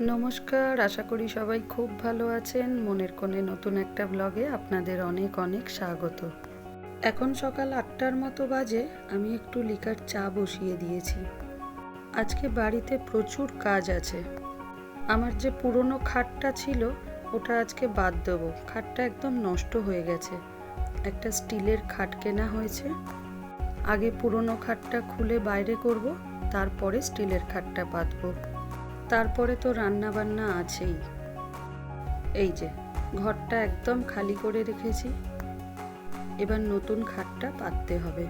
নমস্কার, আশা করি সবাই খুব ভালো আছেন। মনের কোণে নতুন একটা ব্লগে আপনাদের অনেক অনেক স্বাগত। এখন সকাল আটটার মতো বাজে, আমি একটু লিকার চা বসিয়ে দিয়েছি। আজকে বাড়িতে প্রচুর কাজ আছে। আমার যে পুরনো খাটটা ছিল, ওটা আজকে বাদ দেবো। খাটটা একদম নষ্ট হয়ে গেছে। একটা স্টিলের খাট কেনা হয়েছে। আগে পুরনো খাটটা খুলে বাইরে করব, তারপরে স্টিলের খাটটা পাতবো তারপরে তো রান্না বান্না আছেই। এই যে, ঘরটা একদম খালি করে রেখেছি। এবার নতুন খাটটা পাততে হবে।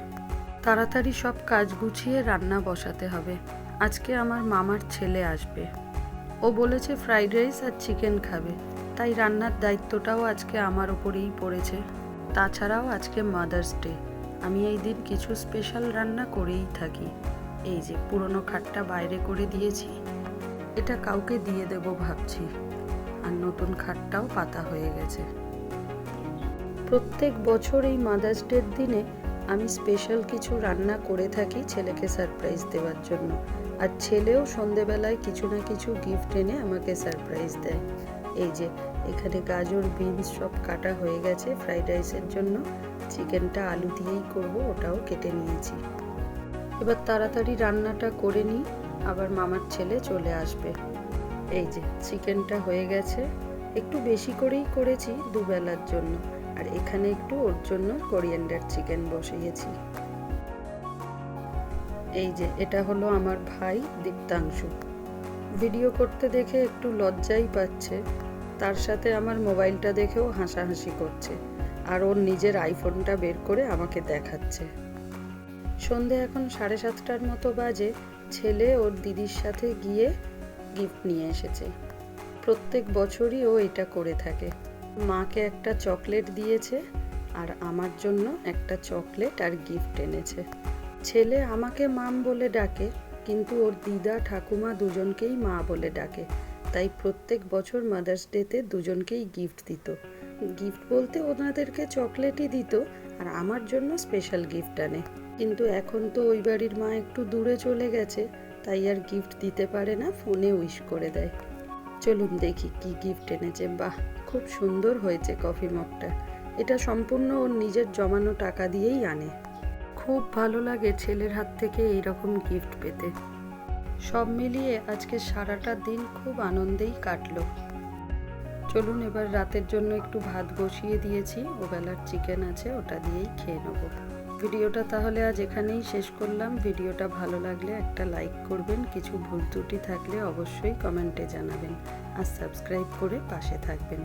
তাড়াতাড়ি সব কাজ গুছিয়ে রান্না বসাতে হবে। আজকে আমার মামার ছেলে আসবে। ও বলেছে ফ্রাইড রাইস আর চিকেন খাবে। তাই রান্নার দায়িত্বটাও আজকে আমার ওপরেই পড়েছে। তাছাড়াও আজকে মাদার্স ডে। আমি এই দিন কিছু স্পেশাল রান্না করেই থাকি। এই যে, পুরনো খাটটা বাইরে করে দিয়েছি। এটা কাউকে দিয়ে দেব ভাবছি। আর নতুন খাটটাও পাতা হয়ে গেছে। প্রত্যেক বছর এই মাদার্স ডের দিনে আমি স্পেশাল কিছু রান্না করে থাকি ছেলেকে সারপ্রাইজ দেওয়ার জন্য। আর ছেলেও সন্ধেবেলায় কিছু না কিছু গিফট এনে আমাকে সারপ্রাইজ দেয়। এই যে, এখানে গাজর বিনস সব কাটা হয়ে গেছে ফ্রাইড রাইসের জন্য। চিকেনটা আলু দিয়েই করব, ওটাও কেটে নিয়েছি। এবার তাড়াতাড়ি রান্নাটা করে নিই। আবার মামার ছেলে চলে আসবে। এই যে, চিকেনটা হয়ে গেছে। একটু বেশি করেই করেছি দুবেলার জন্য। আর এখানে একটু ওর জন্য কোরিয়ান্ডার চিকেন বসিয়েছি। এই যে, এটা হলো আমার ভাই দীপ্তাংশু। ভিডিও করতে দেখে একটু লজ্জাই পাচ্ছে। তার সাথে আমার মোবাইলটা দেখেও হাসাহাসি করছে। আর ওর নিজের আইফোনটা বের করে আমাকে দেখাচ্ছে। সন্ধে এখন সাড়ে সাতটার মতো বাজে। ছেলে ওর দিদির সাথে গিয়ে গিফট নিয়ে এসেছে। প্রত্যেক বছরই ও এটা করে থাকে। মাকে একটা চকলেট দিয়েছে আর আমার জন্য একটা চকলেট আর গিফট এনেছে। ছেলে আমাকে মাম বলে ডাকে, কিন্তু ওর দিদা ঠাকুমা দুজনকেই মা বলে ডাকে। তাই প্রত্যেক বছর মাদার্স ডেতে দুজনকেই গিফট দিত। গিফট বলতে ওনাদেরকে চকলেটই দিত আর আমার জন্য স্পেশাল গিফট আনে। কিন্তু এখন তো ওই বাড়ির মা একটু দূরে চলে গেছে, তাই আর গিফট দিতে পারে না ফোনে উইশ করে দেয়। চলুন দেখি কি গিফট এনেছে। বাহ, খুব সুন্দর হয়েছে কফি মগটা এটা সম্পূর্ণ ওর নিজের জমানো টাকা দিয়েই আনে। খুব ভালো লাগে ছেলের হাত থেকে এইরকম গিফট পেতে। সব মিলিয়ে আজকে সারাটা দিন খুব আনন্দেই কাটলো। চলুন, এবার রাতের জন্য একটু ভাত বসিয়ে দিয়েছি। ওবেলার চিকেন আছে, ওটা দিয়েই খেয়ে নেব। ভিডিওটা তাহলে আজ এখানেই শেষ করলাম। ভিডিওটা ভালো লাগলে একটা লাইক করবেন। কিছু ভুল ত্রুটি থাকলে অবশ্যই কমেন্টে জানাবেন। আর সাবস্ক্রাইব করে পাশে থাকবেন।